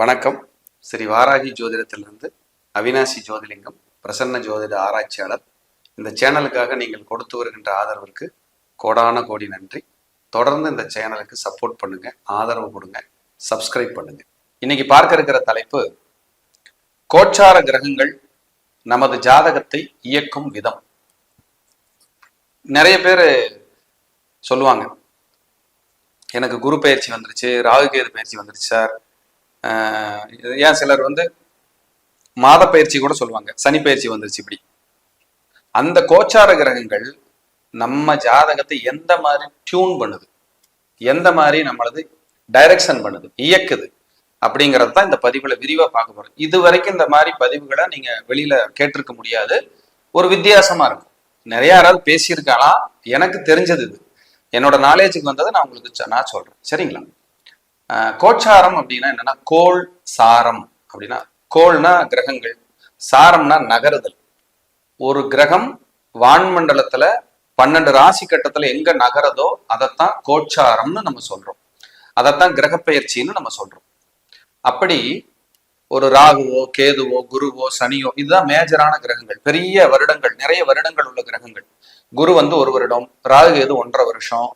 வணக்கம். ஸ்ரீ வாராகி ஜோதிடத்திலிருந்து அவினாசி ஜோதிலிங்கம் பிரசன்ன ஜோதிட ஆராய்ச்சியாளர். இந்த சேனலுக்காக நீங்கள் கொடுத்து வருகின்ற ஆதரவிற்கு கோடான கோடி நன்றி. தொடர்ந்து இந்த சேனலுக்கு சப்போர்ட் பண்ணுங்க ஆதரவு கொடுங்க சப்ஸ்கிரைப் பண்ணுங்க. இன்னைக்கு பார்க்க இருக்கிற தலைப்பு கோச்சார கிரகங்கள் நமது ஜாதகத்தை இயக்கும் விதம். நிறைய பேர் சொல்லுவாங்க எனக்கு குரு பயிற்சி வந்துருச்சு ராகுகேது பயிற்சி வந்துருச்சு சார். ஏன் சிலர் வந்து மாத பயிற்சி கூட சொல்லுவாங்க. சனி பயிற்சி வந்துருச்சு இப்படி. அந்த கோச்சார கிரகங்கள் நம்ம ஜாதகத்தை எந்த மாதிரி டியூன் பண்ணுது? எந்த மாதிரி நம்மளது டைரக்ஷன் பண்ணுது? இயக்குது? அப்படிங்கிறது தான் இந்த பதிவுல விரிவா பார்க்க போறோம். இது வரைக்கும் இந்த மாதிரி பதிவுகளை நீங்க வெளியில கேட்டிருக்க முடியாது. ஒரு வித்தியாசமா இருக்கும். நிறைய யாராவது பேசியிருக்காளா எனக்கு தெரிஞ்சது இது. என்னோட நாலேஜுக்கு வந்ததை நான் உங்களுக்கு நான் சொல்றேன். சரிங்களா? கோச்சாரம் அப்படின்னா என்னன்னா கோள் சாரம் அப்படின்னா கோள்னா கிரகங்கள் சாரம்னா நகருதல். ஒரு கிரகம் வான்மண்டலத்துல பன்னெண்டு ராசி கட்டத்துல எங்க நகரதோ அதைத்தான் கோச்சாரம்னு நம்ம சொல்றோம். அதைத்தான் கிரகப்பெயர்ச்சின்னு நம்ம சொல்றோம். அப்படி ஒரு ராகுவோ கேதுவோ குருவோ சனியோ இதுதான் மேஜரான கிரகங்கள். பெரிய வருடங்கள் நிறைய வருடங்கள் உள்ள கிரகங்கள். குரு வந்து ஒரு வருடம் ராகு கேது ஒன்றரை வருஷம்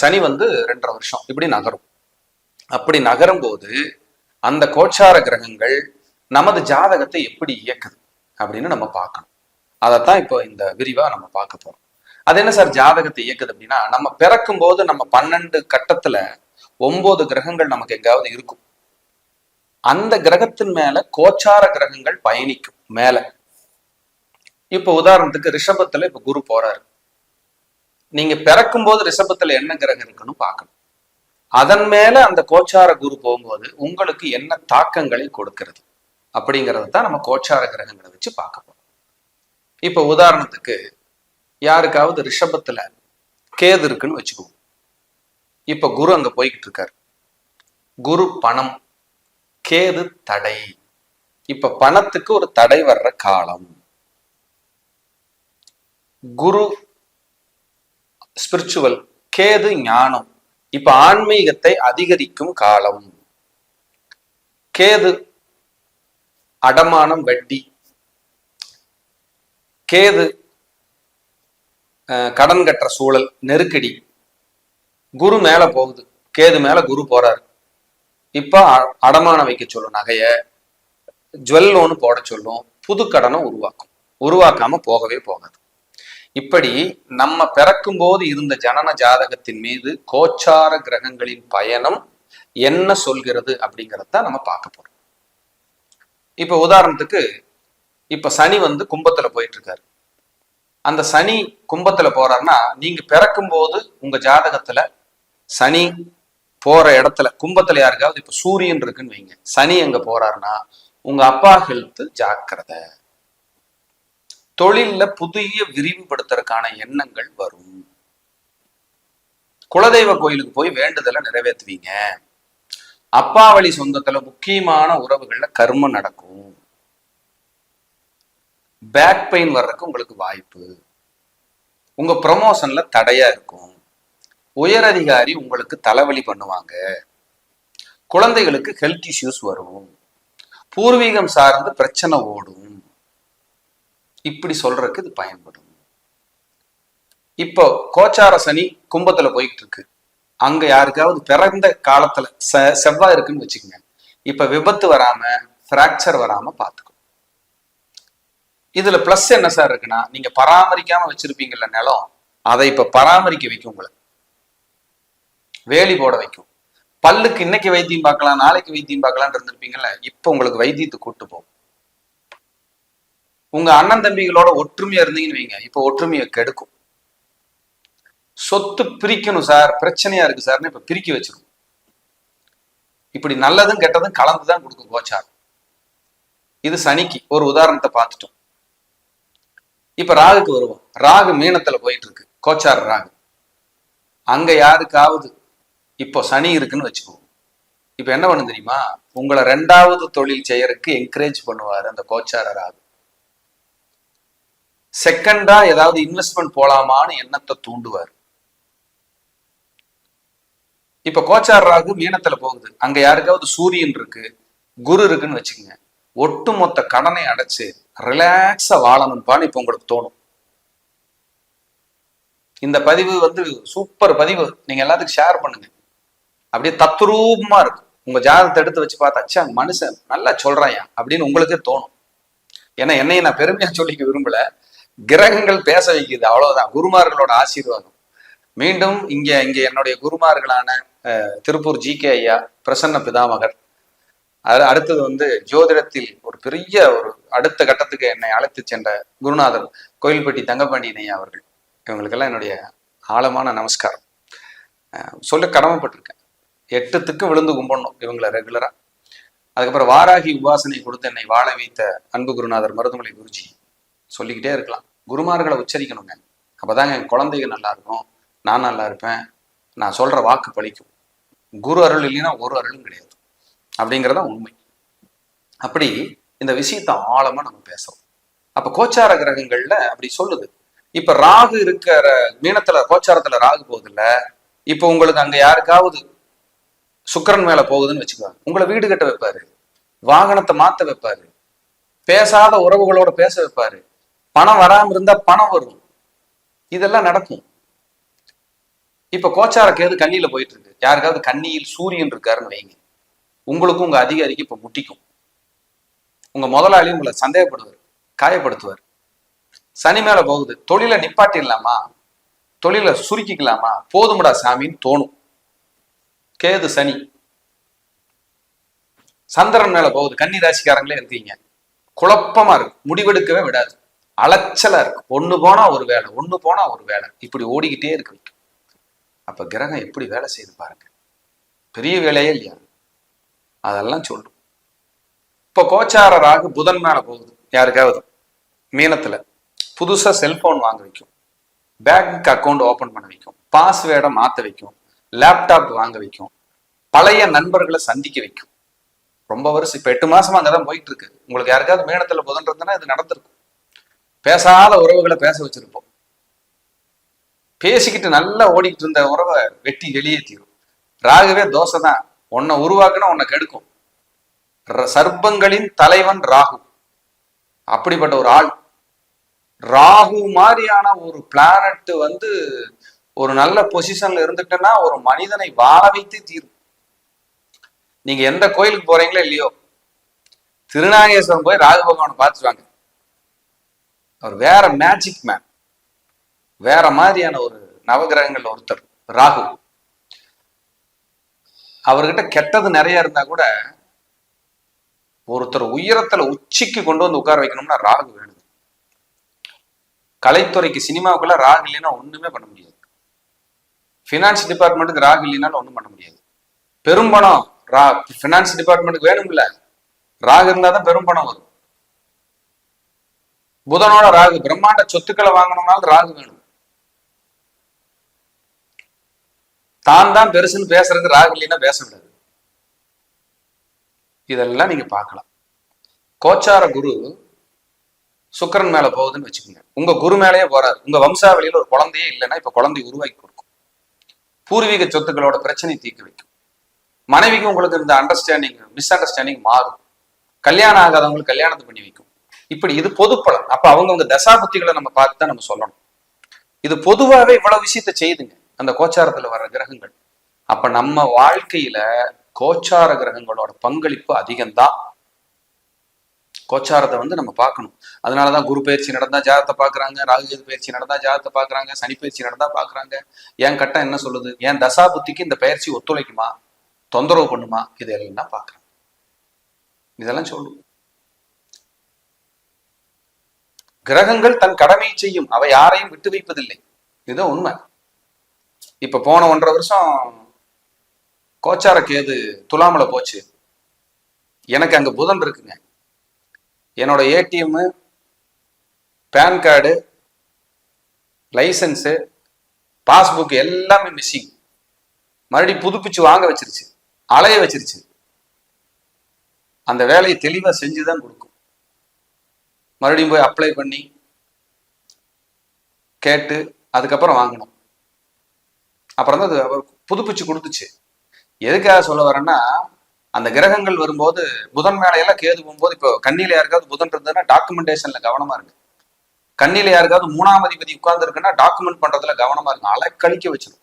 சனி வந்து ரெண்டரை வருஷம் இப்படி நகரும். அப்படி நகரும் போது அந்த கோச்சார கிரகங்கள் நமது ஜாதகத்தை எப்படி இயக்குது அப்படின்னு நம்ம பார்க்கணும். அதைத்தான் இப்போ இந்த விரிவா நம்ம பார்க்க போறோம். அது என்ன சார் ஜாதகத்தை இயக்குது அப்படின்னா நம்ம பிறக்கும் போது நம்ம பன்னெண்டு கட்டத்துல ஒன்பது கிரகங்கள் நமக்கு எங்காவது இருக்கும். அந்த கிரகத்தின் மேல கோச்சார கிரகங்கள் பயணிக்கும் மேல. இப்போ உதாரணத்துக்கு ரிஷபத்துல இப்ப குரு போறாரு. நீங்க பிறக்கும் போது ரிஷபத்துல என்ன கிரகம் இருக்குன்னு பார்க்கணும். அதன் மேல அந்த கோச்சார குரு போகும்போது உங்களுக்கு என்ன தாக்கங்களை கொடுக்கிறது? அப்படிங்கறத தான் நம்ம கோச்சார கிரகங்களை வச்சு பார்க்க போறோம். இப்ப உதாரணத்துக்கு யாருக்காவது ரிஷபத்துல கேது இருக்குன்னு வச்சுக்குவோம் இப்ப குரு அங்க போய்கிட்டு இருக்காரு. குரு பணம் கேது தடை. இப்ப பணத்துக்கு ஒரு தடை வர்ற காலம். குரு ஸ்பிரிச்சுவல் கேது ஞானம். இப்ப ஆன்மீகத்தை அதிகரிக்கும் காலம். கேது அடமானம் வட்டி. கேது கடன் கட்டுற சூழல் நெருக்கடி. குரு மேல போகுது. கேது மேல குரு போறாரு. இப்ப அ- அடமானம் வைக்க சொல்லும் நகைய ஜுவல் லோன் போட சொல்லும் புது கடனை உருவாக்கும். உருவாக்காம போகவே போகாது. இப்படி நம்ம பிறக்கும் போது இருந்த ஜனன ஜாதகத்தின் மீது கோச்சார கிரகங்களின் பயணம் என்ன சொல்கிறது அப்படிங்கறத நம்ம பார்க்க போறோம். இப்ப உதாரணத்துக்கு இப்ப சனி வந்து கும்பத்துல போயிட்டு இருக்காரு அந்த சனி கும்பத்துல போறாருன்னா நீங்க பிறக்கும் போது உங்க ஜாதகத்துல சனி போற இடத்துல கும்பத்துல யாருக்காவது இப்ப சூரியன் இருக்குன்னு வைங்க. சனி எங்க போறாருன்னா உங்க அப்பா ஹெல்த் ஜாக்கிரதை. தொழில்ல புதிய விரிவுபடுத்துறதுக்கான எண்ணங்கள் வரும். குலதெய்வ கோயிலுக்கு போய் வேண்டுதலை நிறைவேற்றுவீங்க. அப்பா வழி சொந்தத்துல முக்கியமான உறவுகள்ல கர்மம் நடக்கும். பேக் பெயின் வர்றதுக்கு உங்களுக்கு வாய்ப்பு. உங்க ப்ரமோஷன்ல தடையா இருக்கும். உயர் அதிகாரி உங்களுக்கு தலைவலி பண்ணுவாங்க. குழந்தைகளுக்கு ஹெல்த் இஷ்யூஸ் வரும். பூர்வீகம் சார்ந்து பிரச்சனை ஓடும். இப்படி சொல்றதுக்கு இது பயன்படும். இப்போ கோச்சார சனி கும்பத்துல போயிட்டு இருக்கு அங்க யாருக்காவது பிறந்த காலத்துல செ- செவ்வாய் இருக்குன்னு வச்சுக்கோங்க. இப்ப விபத்து வராம பிராக்சர் வராம பாத்துக்கும் இதுல பிளஸ் என்ன சார் இருக்குன்னா நீங்க பராமரிக்காம வச்சிருப்பீங்கல்ல நிலம் அதை இப்ப பராமரிக்க வைக்கும் உங்களை. வேலி போட வைக்கும். பல்லுக்கு இன்னைக்கு வைத்தியம் பார்க்கலாம் நாளைக்கு வைத்தியம் பார்க்கலாம்னு இருந்திருப்பீங்கல்ல இப்ப உங்களுக்கு வைத்தியத்தை கூட்டு போகும். உங்க அண்ணன் தம்பிகளோட ஒற்றுமையா இருந்தீங்கன்னு வைங்க. இப்ப ஒற்றுமையை கெடுக்கும். சொத்து பிரிக்கணும் சார் பிரச்சனையா இருக்கு சார்னு இப்ப பிரிக்க வச்சிரும் இப்படி நல்லதும் கெட்டதும் கலந்துதான் கொடுக்கும் கோச்சாரம். இது சனிக்கு ஒரு உதாரணத்தை பார்த்துட்டோம். இப்ப ராகுக்கு வருவோம். ராகு மீனத்துல போயிட்டு இருக்கு. கோச்சார ராகு. அங்க யாருக்காவது இப்போ சனி இருக்குன்னு வச்சுக்குவோம். இப்ப என்ன பண்ணு தெரியுமா? உங்களை ரெண்டாவது தொழில் செய்யறதுக்கு என்கரேஜ் பண்ணுவாரு அந்த கோச்சார ராகு. செகண்டா ஏதாவது இன்வெஸ்ட்மெண்ட் போலாமான்னு எண்ணத்தை தூண்டுவார். இப்ப கோச்சார் ராகு மீனத்துல போகுது. அங்க யாருக்காவது சூரியன் இருக்கு குரு இருக்குன்னு வச்சுக்கோங்க. ஒட்டுமொத்த கடனை அடைச்சு ரிலாக்ஸா வாழணும்பான்னு இப்ப உங்களுக்கு தோணும். இந்த பதிவு வந்து சூப்பர் பதிவு. நீங்க எல்லாத்துக்கும் ஷேர் பண்ணுங்க. அப்படியே தத்ரூபமா இருக்கும். உங்க ஜாதகத்தை எடுத்து வச்சு பார்த்தாச்சா மனுஷன் நல்லா சொல்றாயா? அப்படின்னு உங்களுக்கே தோணும். ஏன்னா என்னைய நான் பெருமையா சொல்லிக்க விரும்பல. கிரகங்கள் பேச வைக்குது. அவ்வளவுதான். குருமார்களோட ஆசீர்வாதம். மீண்டும் இங்க இங்க என்னுடைய குருமார்களான திருப்பூர் ஜி கே ஐயா பிரசன்ன பிதாமகர். அது அடுத்தது வந்து ஜோதிடத்தில் ஒரு பெரிய ஒரு அடுத்த கட்டத்துக்கு என்னை அழைத்து சென்ற குருநாதர் கோயில்பட்டி தங்கப்பாண்டியன் ஐயா அவர்கள். இவங்களுக்கெல்லாம் என்னுடைய ஆழமான நமஸ்காரம். சொல்ல கடமைப்பட்டிருக்கேன். எட்டுத்துக்கு விழுந்து கும்பிடணும் இவங்களை ரெகுலரா அதுக்கப்புறம் வாராகி உபாசனை கொடுத்து என்னை வாழ வைத்த அன்பு குருநாதர் மருதுமலை குருஜி. சொல்லிக்கிட்டே இருக்கலாம். குருமார்களை உச்சரிக்கணுங்க. அப்பதாங்க என் குழந்தைங்க நல்லா இருக்கும் நான் நல்லா இருப்பேன் நான் சொல்ற வாக்கு பலிக்கும் குரு அருள் இல்லைன்னா ஒரு அருளும் கிடையாது. அப்படிங்கிறதா உண்மை. அப்படி இந்த விஷயத்தை ஆழமா நம்ம பேசுறோம். அப்ப கோச்சார கிரகங்கள்ல அப்படி சொல்லுது. இப்ப ராகு இருக்கிற மீனத்துல கோச்சாரத்துல ராகு போகுதுல்ல இப்ப உங்களுக்கு அங்க யாருக்காவது சுக்கிரன் மேல போகுதுன்னு வச்சுக்கோங்க. உங்களை வீடு கட்ட வைப்பாரு. வாகனத்தை மாத்த வைப்பாரு. பேசாத உறவுகளோட பேச வைப்பாரு. பணம் வராம இருந்தா பணம் வரும். இதெல்லாம் நடக்கும். இப்ப கோச்சார கேது கண்ணியில போயிட்டு இருக்கு யாருக்காவது கண்ணியில் சூரியன் இருக்காருன்னு வைங்க. உங்களுக்கும் உங்க அதிகாரிக்கு இப்ப முட்டிக்கும். உங்க முதலாளி உங்களை சந்தேகப்படுவார் காயப்படுத்துவார். சனி மேல போகுது. தொழிலை நிப்பாட்டிடலாமா? தொழிலை சுருக்கிக்கலாமா? போதுமடா சாமின்னு தோணும். கேது சனி. சந்திரன் மேல போகுது. கன்னி ராசிக்காரங்களே இருக்கீங்க. குழப்பமா இருக்கு. முடிவெடுக்கவே விடாது. அலைச்சலா இருக்கு. ஒண்ணு போனா ஒரு வேலை ஒண்ணு போனா ஒரு வேலை. இப்படி ஓடிக்கிட்டே இருக்கு. அப்ப கிரகம் எப்படி வேலை செய்து பாருங்க. பெரிய வேலையே இல்லையா? அதெல்லாம் சொல்லும் இப்போ கோச்சார ராகு புதன் மேல போகுது. யாருக்காவது? மீனத்துல. புதுசா செல்போன் வாங்க வைக்கும். பேங்க் அக்கௌண்ட் ஓபன் பண்ண வைக்கும். பாஸ்வேர்டை மாத்த வைக்கும். லேப்டாப் வாங்க வைக்கும். பழைய நண்பர்களை சந்திக்க வைக்கும். ரொம்ப வருஷம் இப்ப எட்டு மாசமா அங்கதான் போயிட்டு இருக்கு. உங்களுக்கு யாருக்காவது மீனத்துல புதன் இருந்ததுன்னா இது நடந்திருக்கும். பேசாத உறவுகளை பேச வச்சிருப்போம். பேசிக்கிட்டு நல்லா ஓடிக்கிட்டு இருந்த உறவை வெட்டி வெளியேற்றிடும் ராகுவே தோசை தான். உன்னை உருவாக்குனா உன்னை கெடுக்கும். சர்ப்பங்களின் தலைவன் ராகு. அப்படிப்பட்ட ஒரு ஆள். ராகு மாதிரியான ஒரு பிளானட் வந்து ஒரு நல்ல பொசிஷன்ல இருந்துட்டேன்னா ஒரு மனிதனை வாழ வைத்து தீரும். நீங்க எந்த கோயிலுக்கு போறீங்களோ இல்லையோ திருநாகேஸ்வரம் போய் ராகு பகவான் பார்த்துட்டு வாங்க. அவர் வேற மேஜிக் மேன் வேற மாதிரியான ஒரு நவகிரகங்கள் ஒருத்தர் ராகு. அவர்கிட்ட கெட்டது நிறைய இருந்தா கூட ஒருத்தர் உயரத்துல உச்சிக்கு கொண்டு வந்து உட்கார வைக்கணும்னா ராகு வேணும் கலைத்துறைக்கு சினிமாவுக்குள்ள ராகு இல்லைன்னா ஒண்ணுமே பண்ண முடியாது. ஃபினான்ஸ் டிபார்ட்மெண்ட்டுக்கு ராகு இல்லைனாலும் ஒண்ணும் பண்ண முடியாது. பெரும்பணம் ரா ஃபினான்ஸ் டிபார்ட்மெண்ட்டுக்கு வேணும்ல. ராகு இருந்தாதான் பெரும்பணம் வரும். புதனோட ராகு பிரம்மாண்ட சொத்துக்களை வாங்கணும்னாலும் ராகு வேணும். தான் தான் பெருசுன்னு பேசுறது ராகு இல்லைன்னா பேச விடாது. இதெல்லாம் நீங்க பார்க்கலாம். கோச்சார குரு சுக்கிரன் மேல போகுதுன்னு வச்சுக்கோங்க. உங்க குரு மேலேயே போறாரு. உங்க வம்சாவளியில ஒரு குழந்தையே இல்லைன்னா இப்ப குழந்தை உருவாக்கி கொடுக்கும். பூர்வீக சொத்துக்களோட பிரச்சனை தீர்க்க வைக்கும். மனைவிக்கு உங்களுக்கு இந்த அண்டர்ஸ்டாண்டிங் மிஸ் அண்டர்ஸ்டாண்டிங் மாறும். கல்யாணம் ஆகாதவங்களுக்கு கல்யாணத்தை பண்ணி வைக்கும். இப்படி இது பொது பலன் அப்ப அவங்கவுங்க தசாபுத்திகளை நம்ம பார்த்து தான் நம்ம சொல்லணும். இது பொதுவாகவே இவ்வளவு விஷயத்த செய்யுதுங்க அந்த கோச்சாரத்துல வர்ற கிரகங்கள். அப்ப நம்ம வாழ்க்கையில கோச்சார கிரகங்களோட பங்களிப்பு அதிகம்தான். கோச்சாரத்தை வந்து நம்ம பார்க்கணும். அதனாலதான் குரு பயிற்சி நடந்தா ஜாதத்தை பாக்குறாங்க ராகுகேது பயிற்சி நடந்தா ஜாதத்தை பாக்குறாங்க சனி பயிற்சி நடந்தா பாக்குறாங்க ஏன் கட்டம் என்ன சொல்லுது? ஏன் தசா புத்திக்கு இந்த பயிற்சி ஒத்துழைக்குமா? தொந்தரவு பண்ணுமா? இதெல்லாம் பாக்குறாங்க இதெல்லாம் சொல்லுவோம் கிரகங்கள் தன் கடமையை செய்யும். அவை யாரையும் விட்டு வைப்பதில்லை. இது உண்மை. இப்ப போன ஒன்றரை வருஷம் கோச்சார கேது துலாமல போச்சு. எனக்கு அங்க புதன் இருக்குங்க. என்னோட ATM PAN card licence passbook எல்லாமே மிஸ்ஸிங் மறுபடியும் புதுப்பிச்சு வாங்க வச்சிருச்சு. அலைய வச்சிருச்சு. அந்த வேலையை தெளிவா செஞ்சுதான் கொடுக்கும். மறுபடியும் போய் அப்ளை பண்ணி கேட்டு அதுக்கப்புறம் வாங்கணும். அப்புறம் தான் அது புதுப்பிச்சு கொடுத்துச்சு. எதுக்காக சொல்ல வரேன்னா அந்த கிரகங்கள் வரும்போது புதன் மேலையெல்லாம் கேது போகும்போது இப்போ கண்ணியில் யாருக்காவது புதன் இருந்ததுன்னா டாக்குமெண்டேஷன்ல கவனமா இருக்கு. கண்ணியில யாருக்காவது மூணாம் அதிபதி உட்கார்ந்து இருக்குன்னா டாக்குமெண்ட் பண்றதுல கவனமா இருக்கு. அலைக்கழிக்க வச்சிடும்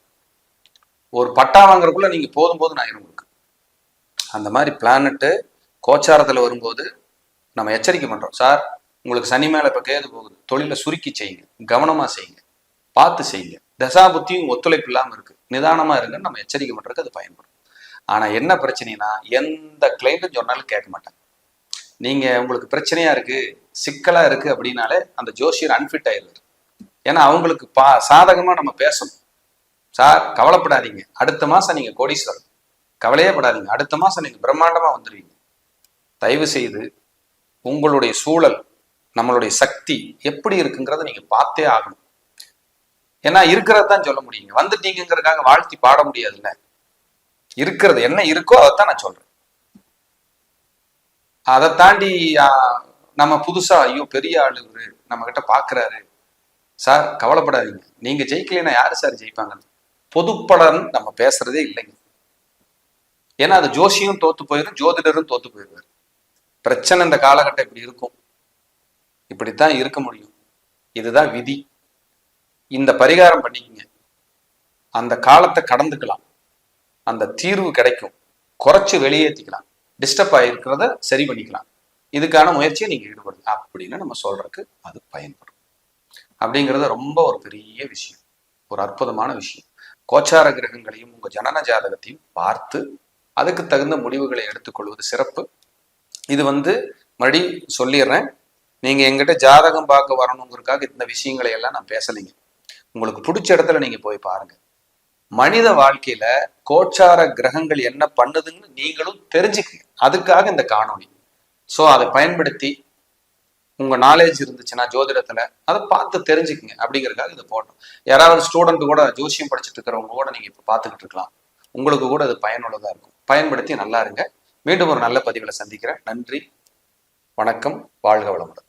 ஒரு பட்டா வாங்குறதுக்குள்ள நீங்க போதும் போதும் நான் உங்களுக்கு. அந்த மாதிரி பிளானட்டு கோச்சாரத்தில் வரும்போது நம்ம எச்சரிக்கை பண்றோம். சார் உங்களுக்கு சனி மேல இப்ப கேது போகுது. தொழிலை சுருக்கி செய்யுங்க. கவனமா செய்யுங்க. பார்த்து செய்யுங்க. தசா புத்தியும் ஒத்துழைப்பு இல்லாம இருக்கு. நிதானமா இருங்கன்னு நம்ம எச்சரிக்கை பண்றதுக்கு அது பயன்படும். ஆனா என்ன பிரச்சனைனா எந்த கிளைண்ட்டும் சொன்னாலும் கேட்க மாட்டாங்க. நீங்க உங்களுக்கு பிரச்சனையா இருக்கு சிக்கலா இருக்கு அப்படின்னாலே அந்த ஜோஷியர் அன்ஃபிட் ஆயிடுவார். ஏன்னா அவங்களுக்கு பா சாதகமா நம்ம பேசணும். சார் கவலைப்படாதீங்க. அடுத்த மாசம் நீங்க கோடீஸ்வரர். கவலையே படாதீங்க. அடுத்த மாசம் நீங்க பிரம்மாண்டமா வந்துடுவீங்க தயவு செய்து உங்களுடைய சூழல் நம்மளுடைய சக்தி எப்படி இருக்குங்கிறத நீங்க பார்த்தே ஆகணும். ஏன்னா இருக்கிறது தான் சொல்ல முடியுங்க வந்துட்டீங்கிறதுக்காக வாழ்த்தி பாட முடியாதுல்ல. இருக்கிறது என்ன இருக்கோ அதைத்தான் நான் சொல்றேன். அதை தாண்டி நம்ம புதுசா ஐயோ பெரிய ஆளு நம்ம கிட்ட பாக்குறாரு. சார் கவலைப்படாதீங்க. நீங்க ஜெயிக்கலைன்னா யாரு சார் ஜெயிப்பாங்க பொதுப்படன் நம்ம பேசுறதே இல்லைங்க. ஏன்னா அது ஜோஷியும் தோத்து போயிடும் ஜோதிடரும் தோத்து போயிடுவார். பிரச்சனை இந்த காலகட்டம் இப்படி இருக்கும். இப்படித்தான் இருக்க முடியும். இதுதான் விதி. இந்த பரிகாரம் பண்ணிக்கங்க. அந்த காலத்தை கடந்துக்கலாம். அந்த தீர்வு கிடைக்கும். குறைச்சி வெளியேற்றிக்கலாம் டிஸ்டர்ப் ஆகிருக்கிறத சரி பண்ணிக்கலாம். இதுக்கான முயற்சியை நீங்கள் ஈடுபடுங்க. அப்படின்னு நம்ம சொல்றதுக்கு அது பயன்படும். அப்படிங்கிறது ரொம்ப ஒரு பெரிய விஷயம். ஒரு அற்புதமான விஷயம். கோச்சார கிரகங்களையும் உங்கள் ஜனன ஜாதகத்தையும் பார்த்து அதுக்கு தகுந்த முடிவுகளை எடுத்துக்கொள்வது சிறப்பு. இது வந்து மறுபடியும் சொல்லிடுறேன். நீங்க எங்கிட்ட ஜாதகம் பார்க்க வரணுங்கிறதுக்காக இந்த விஷயங்களை எல்லாம் நான் பேசலைங்க. உங்களுக்கு பிடிச்ச இடத்துல நீங்க போய் பாருங்க. மனித வாழ்க்கையில கோச்சார கிரகங்கள் என்ன பண்ணுதுன்னு நீங்களும் தெரிஞ்சுக்குங்க. அதுக்காக இந்த காணொலி ஸோ அதை பயன்படுத்தி உங்க நாலேஜ் இருந்துச்சுன்னா ஜோதிடத்துல அதை பார்த்து தெரிஞ்சுக்குங்க. அப்படிங்கறக்காக இதை போட்டோம். யாராவது ஸ்டூடெண்ட் கூட ஜோசியம் படிச்சுட்டு இருக்கிறவங்க கூட நீங்க இப்போ பார்த்துக்கிட்டு இருக்கலாம். உங்களுக்கு கூட அது பயனுள்ளதா இருக்கும். பயன்படுத்தி நல்லா இருங்க. மீண்டும் ஒரு நல்ல பதிவில் சந்திக்கிறேன். நன்றி. வணக்கம். வாழ்க வளமுடன்.